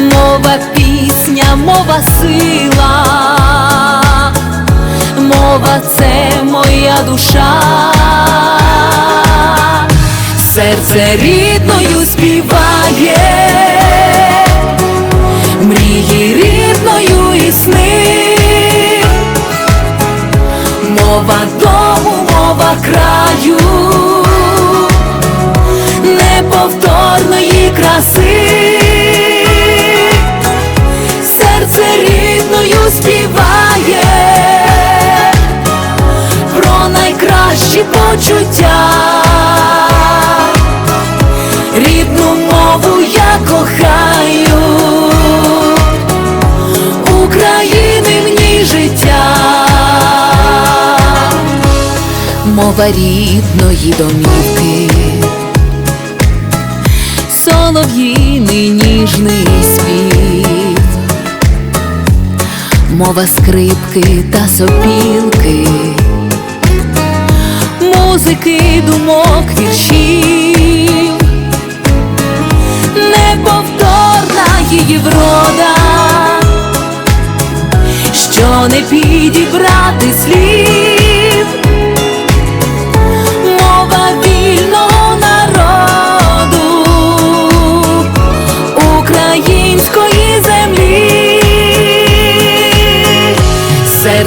Мова пісня, мова сила, мова це моя душа, серце рідною співає, мрії рідною і мова дому, мова краю, неповторної краси співає про найкращі почуття, рідну мову я кохаю, України в ній життя, мова рідної домівки солов'їний ніжний мова скрипки та сопілки, музики, думок, віршів, неповторна її врода, що не підібрати слів.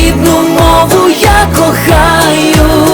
рідну мову я кохаю,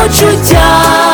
почуття,